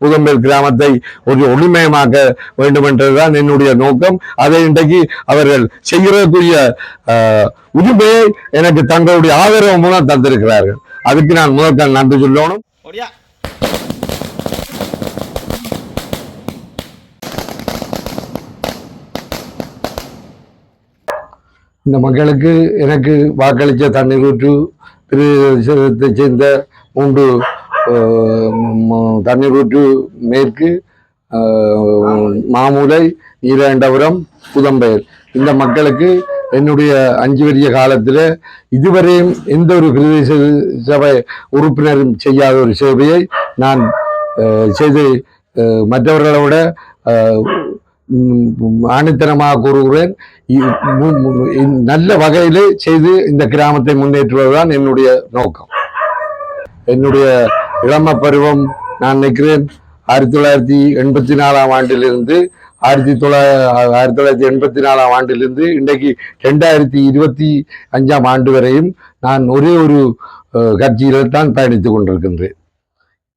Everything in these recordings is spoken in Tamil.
புதம்பேல் கிராமத்தை ஒரு ஒளிமயமாக்க வேண்டும் என்றதுதான் என்னுடைய நோக்கம். அதை இன்றைக்கு அவர்கள் செய்கிறக்கூடிய ஆஹ், உரிமையை எனக்கு தங்களுடைய ஆதரவு மூலம் தந்திருக்கிறார்கள். அதுக்கு நான் முதற்கால் நன்றி சொல்லணும். இந்த மக்களுக்கு எனக்கு வாக்களித்த தண்ணீர் ஊற்று பிரதேசத்தை சேர்ந்த மூன்று தண்ணீரூற்று தண்ணீர் மேற்கு மாமூலை ஈரண்டபுரம் புதம்பெயர். இந்த மக்களுக்கு என்னுடைய அஞ்சு வரிய காலத்தில் இதுவரையும் எந்த ஒரு பிரதேச சபை உறுப்பினரும் செய்யாத ஒரு சேவையை நான் செய்து மற்றவர்களை விட ஆணித்தனமாக கூறுகிறேன். நல்ல வகையிலே செய்து இந்த கிராமத்தை முன்னேற்றுவதுதான் என்னுடைய நோக்கம். என்னுடைய இளம பருவம் நான் நினைக்கிறேன் ஆயிரத்தி தொள்ளாயிரத்தி எண்பத்தி நாலாம் ஆண்டிலிருந்து ஆயிரத்தி தொள்ளாயிரத்தி ஆயிரத்தி தொள்ளாயிரத்தி எண்பத்தி நாலாம் ஆண்டிலிருந்து இன்றைக்கு ரெண்டாயிரத்தி இருபத்தி அஞ்சாம் ஆண்டு வரையும் நான் ஒரே ஒரு கட்சியில் தான் பயணித்துக் கொண்டிருக்கின்றேன்.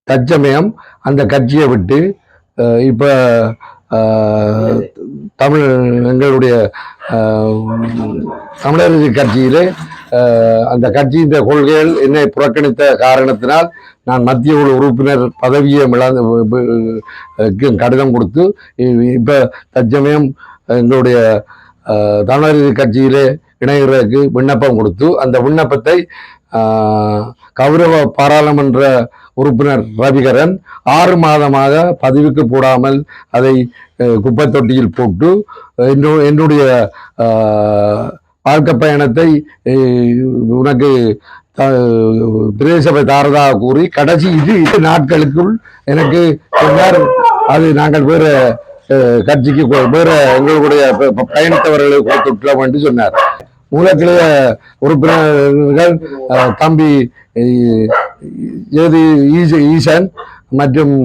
தற்சமயம் அந்த கட்சியை விட்டு இப்போ தமிழ் எங்களுடைய தமிழர் தமிழரசு கட்சியிலே அந்த கட்சியின் கொள்கைகள் என்னை புறக்கணித்த காரணத்தினால் நான் மத்திய குழு உறுப்பினர் பதவியை இழந்து கடிதம் கொடுத்து இப்போ தற்சமயம் எங்களுடைய அஹ், கட்சியிலே இணைகிறதுக்கு விண்ணப்பம் கொடுத்து அந்த விண்ணப்பத்தை கௌரவ பாராளுமன்ற உறுப்பினர் ரவிகரன் ஆறு மாதமாக பதிவுக்கு போடாமல் அதை குப்பை தொட்டியில் போட்டு என்னுடைய வாழ்க்கை பயணத்தை உனக்கு த- பிரதேசபை தாரதாக கூறி கடைசி இது இது நாட்களுக்குள் எனக்கு சொன்னார். அது நாங்கள் வேறு கட்சிக்கு வேறு எங்களுடைய ப- ப- கொடுத்துட்டோம் என்று சொன்னார். மூலக்கிளைய உறுப்பினர்கள் தம்பி ஏது ஈச- ஈசன் மற்றும்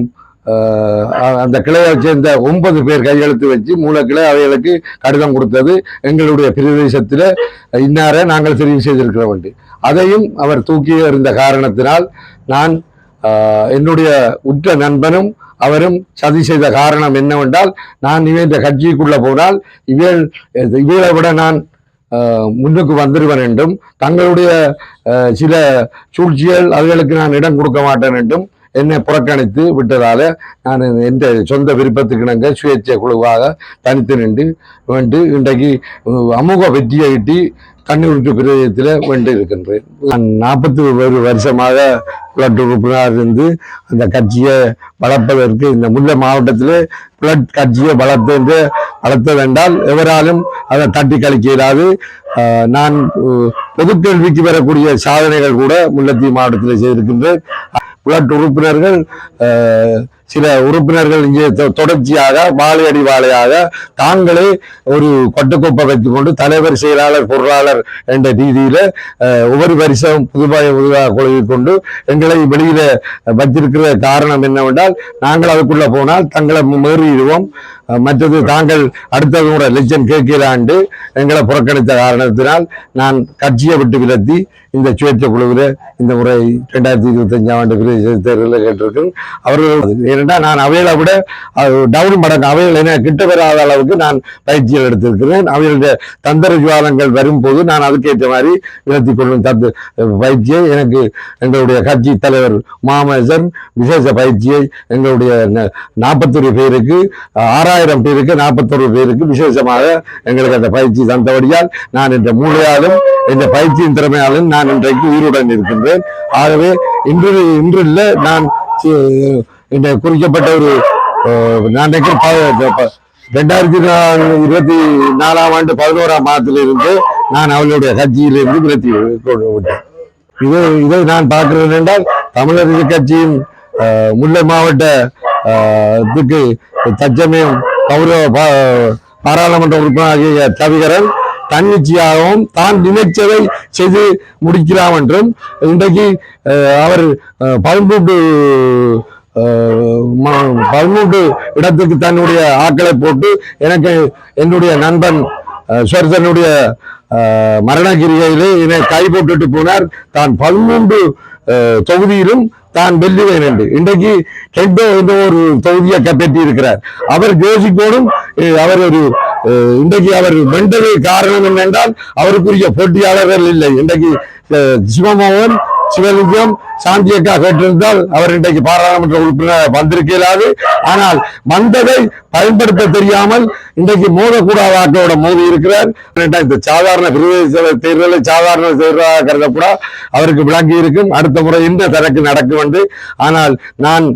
அந்த கிளையை சேர்ந்த ஒன்பது பேர் கையெழுத்து வச்சு மூலக்கிளை அவைகளுக்கு கடிதம் கொடுத்தது எங்களுடைய பிரதேசத்தில். இன்னார நாங்கள் தெரிவு செய்திருக்கிறோம் என்று அதையும் அவர் தூக்கி எறிந்த காரணத்தினால் நான் என்னுடைய உற்ற நண்பனும் அவரும் சதி செய்த காரணம் என்னவென்றால் நான் இவன் இந்த கட்சிக்குள்ள போனால் இவள் இவளை விட நான் முன்னுக்கு வந்துடுவேன் என்றும் தங்களுடைய சில சூழ்ச்சிகள் அதுகளுக்கு நான் இடம் கொடுக்க மாட்டேன் என்றும் என்னை புறக்கணித்து விட்டதால நான் எந்த சொந்த விருப்பத்துக்கு இணங்க சுயேட்சை குழுவாக தனித்து நின்று வேண்டு இன்றைக்கு அஹ், அமோக வெற்றியை ஈட்டி கண்ணூருக்கு பிரதேசத்தில் வென்று இருக்கின்றேன். நான் நாற்பத்தி ஒரு வருஷமாக பிளட் உறுப்பினராக இருந்து அந்த கட்சியை வளர்ப்பதற்கு இந்த முல்லை மாவட்டத்தில் பிளட் கட்சியை வளர்த்து வளர்த்ததென்றால் எவராலும் அதை தட்டி கழிக்க இயலாது. நான் பொதுக்கல்விக்கு வரக்கூடிய சாதனைகள் கூட முல்லைத்தீவு மாவட்டத்தில் செய்திருக்கின்றேன். புலட் உறுப்பினர்கள் சில உறுப்பினர்கள் இங்கே தொடர்ச்சியாக வாழையடி வாழையாக தாங்களே ஒரு கொட்டக்கோப்பை வைத்துக்கொண்டு தலைவர் செயலாளர் பொருளாளர் என்ற ரீதியில ஒவ்வொரு வருஷம் புதுபாய புதுவாக கொள்கை கொண்டு எங்களை வெளியில வச்சிருக்கிற காரணம் என்னவென்றால் நாங்கள் அதுக்குள்ள போனால் தங்களை மீறிடுவோம். மற்றது தாங்கள் அடுத்த முறை லட்சம் கேட்கிறாண்டு எங்களை புறக்கணித்த காரணத்தினால் நான் கட்சியை விட்டு விலத்தி இந்த சுயேட்சை குழுவில் இந்த முறை ரெண்டாயிரத்தி இருபத்தஞ்சாம் ஆண்டு பிரதேச தேர்தலில் கேட்டிருக்கேன் அவர்கள் ஏனென்றால் நான் அவைகளை விட டவுன் மடங்கு அவைகள் என கிட்ட பெறாத அளவுக்கு நான் பயிற்சிகள் எடுத்திருக்கிறேன். அவைகளுடைய தந்திர ஜுவாலங்கள் வரும்போது நான் அதுக்கேற்ற மாதிரி நிறுத்தி கொள்ளும் தந்து பயிற்சியை எனக்கு எங்களுடைய கட்சி தலைவர் மாமேசன் விசேஷ பயிற்சியை எங்களுடைய நாற்பத்தொரு பேருக்கு ஆறாயிரம் பேருக்கு நாற்பத்தொரு பேருக்கு விசேஷமாக எங்களுக்கு அந்த பயிற்சி தந்தபடியால் நான் இந்த மூளையாலும் இந்த பயிற்சியின் திறமையாலும் நான் இன்றைக்கு உயிருடன் இருக்கின்றேன். ஆகவே இன்று இன்று இல்லை நான் இந்த குறிக்கப்பட்ட ஒரு நான் நினைக்கிறேன் ரெண்டாயிரத்தி இருபத்தி நாலாம் ஆண்டு பதினோராம் மாதத்திலிருந்து நான் அவளுடைய கட்சியிலிருந்து விலத்தி கொண்டு விட்டேன். இது இதை நான் பார்க்கிறேன் என்றால் தமிழரசு கட்சியின் முல்லை மாவட்ட இதுக்கு தச்சமயம் கௌரவ பாராளுமன்ற உறுப்பினராகிய தவிகரன் தன்னிச்சையாகவும் தான் நினைச்சதை செய்து முடிக்கிறான் என்றும் இன்றைக்கு அவர் அஹ், பதிமூன்று இடத்துக்கு தன்னுடைய ஆட்களை போட்டு எனக்கு என்னுடைய நண்பன் அஹ், மரணகிரியிலே என்னை கை போட்டுட்டு போனார். தான் பதிமூன்று தொகுதியிலும் தான் வெல்லுவேன் என்று. இன்றைக்கு கெண்டோ என்ற ஒரு தொகுதியை கைப்பற்றி இருக்கிறார் அவர் ஜோசிக்கோடும் அவர் ஒரு இன்றைக்கு அவர் வென்றது காரணம் என்னென்றால் அவருக்குரிய போட்டியாளர்கள் இல்லை. இன்றைக்கு சிவமோகன் சிவலிங்கம் சாந்தியக்கா கேட்டிருந்தால் அவர் இன்றைக்கு பாராளுமன்ற உறுப்பினர் வந்திருக்க ஆனால் வந்ததை பயன்படுத்த தெரியாமல் இன்றைக்கு மோதக்கூடாத ஆக்களோட மோதி இருக்கிறார். இந்த சாதாரண பிரதேச தேர்தலை சாதாரண தேர்தலாக கருதக்கூடா அவருக்கு விளங்கி இருக்கும். அடுத்த முறை இந்த தரக்கு நடக்கும் என்று. ஆனால் நான்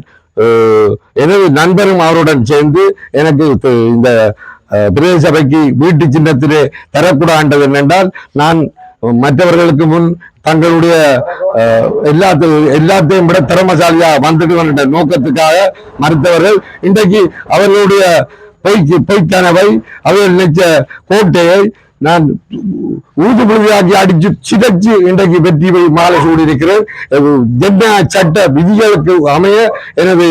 எனது நண்பரும் அவருடன் சேர்ந்து எனக்கு இந்த பிரதேச சபைக்கு வீட்டு சின்னத்திலே தரக்கூடாது என்னென்றால் நான் மற்றவர்களுக்கு முன் தங்களுடைய அஹ், எல்லாத்தையும் எல்லாத்தையும் விட திறமசாலியா வந்துட்டு என்ற நோக்கத்துக்காக மறுத்தவர்கள் இன்றைக்கு அவர்களுடைய பொய்க்கு பொய்க்கனவை அவர்கள் நினைச்ச கோட்டையை நான் ஊது புழுதியாக்கி அடிச்சு சிதைச்சு இன்றைக்கு வெற்றி போய் மாலை சூடியிருக்கிறேன். ஜென்னா சட்ட விதிகளுக்கு அமைய எனது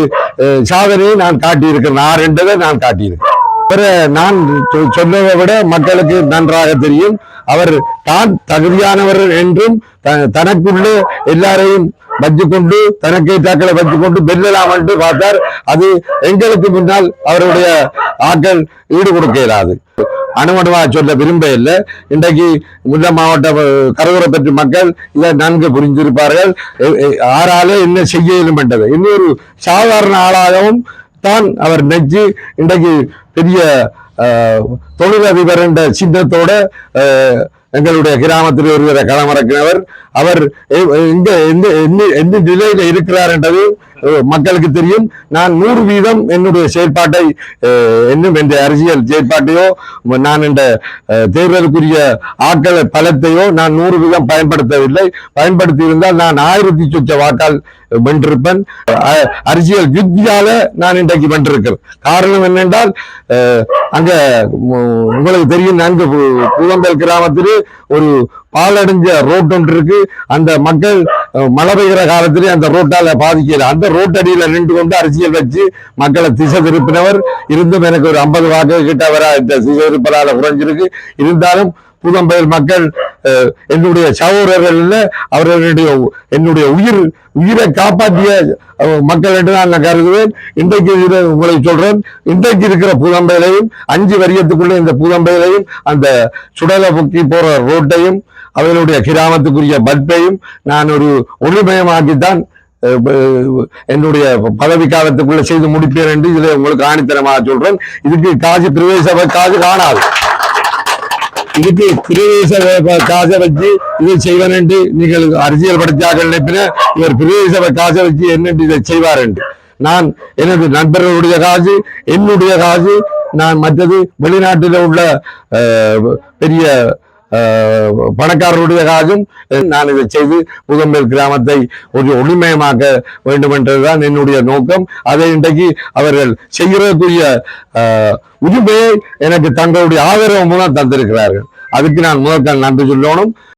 சாதனையை நான் காட்டியிருக்கிறேன். நான் என்றதை நான் காட்டியிருக்கிறேன். பிற நான் சொ- சொன்னதை விட மக்களுக்கு நன்றாக தெரியும். அவர் தான் தகுதியானவர் என்றும் த- தனக்குள்ளே எல்லாரையும் தாக்களை வச்சு வச்சுக்கொண்டு வெல்லலாம் என்று பார்த்தார். அது எங்களுக்கு முன்னால் அவருடைய ஆட்கள் ஈடு கொடுக்க இயலாது. அணுமணுவா சொல்ல விரும்ப இல்லை. இன்றைக்கு முல்லை மாவட்ட கரகுரை கரகுரப்பற்று மக்கள் இதை நன்கு புரிஞ்சிருப்பார்கள். யாராலே ஆறாலே என்ன செய்ய இயலும் என்றது. இன்னொரு சாதாரண ஆளாகவும் தான் அவர் நெஞ்சு இன்றைக்கு பெரிய தொழிலதிபர் என்ற சின்னத்தோட எங்களுடைய கிராமத்தில் ஒருவரை களமிறக்கினவர் அவர் இந்த எந்த எந்த- எந்த நிலையில இருக்கிறார் என்றது மக்களுக்கு தெரியும். நான் நூறு வீதம் என்னுடைய செயற்பாட்டை என்னும் இன்னும் என்ற அரசியல் செயற்பாட்டையோ நான் இந்த தேர்தலுக்குரிய ஆட்கள் பலத்தையோ நான் நூறு வீதம் பயன்படுத்தவில்லை. பயன்படுத்தி இருந்தால் நான் ஆயிரத்தி சொச்ச வாக்கால் வென்றிருப்பேன். அரசியல் யுத்தியால நான் இன்றைக்கு வென்றிருக்கிறேன். காரணம் என்னென்றால் அங்க உங்களுக்கு தெரியும் நன்கு புலம்பல் கிராமத்தில் கிராமத்திலே ஒரு பாலடைஞ்ச ரோட் ஒன்று இருக்கு. அந்த மக்கள் மழை பெய்கிற காலத்திலே அந்த ரோட்டால பாதிக்கல. அந்த ரோட்டடியில நின்று கொண்டு அரசியல் வச்சு மக்களை திசை திருப்பினவர். இருந்தும் எனக்கு ஒரு ஐம்பது வாக்கு கிட்ட வர இந்த திசை திருப்பலால குறைஞ்சிருக்கு. இருந்தாலும் புதம்பயல் மக்கள் என்னுடைய சகோதரர்கள் அவர்களுடைய என்னுடைய உயிர் உயிரை காப்பாற்றிய மக்கள் என்று நான் கருதுவேன். இன்றைக்கு உங்களை சொல்றேன். இன்றைக்கு இருக்கிற புதம்பையிலையும் அஞ்சு வரியத்துக்குள்ள இந்த புதம்பையிலையும் அந்த சுடலை பொக்கி போற ரோட்டையும் அவர்களுடைய கிராமத்துக்குரிய பட்பையும் நான் ஒரு ஒளிமயமாக்கித்தான் என்னுடைய பதவி காலத்துக்குள்ள செய்து முடிப்பேன் என்று இதை உங்களுக்கு ஆணித்தரமாக சொல்றேன். இதுக்கு காசு பிரவேச சபை காசு காணாது. இதுக்கு பிரவேச காசை வச்சு இதை செய்வன் என்று நீங்கள் அரசியல் படித்தார்கள் நினைப்பின இவர் பிரதேச சபை காசை வச்சு என்னென்று இதை செய்வார் என்று. நான் எனது நண்பர்களுடைய காசு என்னுடைய காசு நான் மற்றது வெளிநாட்டில் உள்ள அஹ், பெரிய பணக்காரருடைய காசும் நான் இதை செய்து புதம்பேல் கிராமத்தை ஒரு ஒளிமயமாக்க வேண்டும் என்றதுதான் என்னுடைய நோக்கம். அதை இன்றைக்கு அவர்கள் செய்கிறதுக்குரிய உரிமையை எனக்கு தங்களுடைய ஆதரவு மூலம் தந்திருக்கிறார்கள். அதுக்கு நான் முதற்கால் நன்றி சொல்லணும்.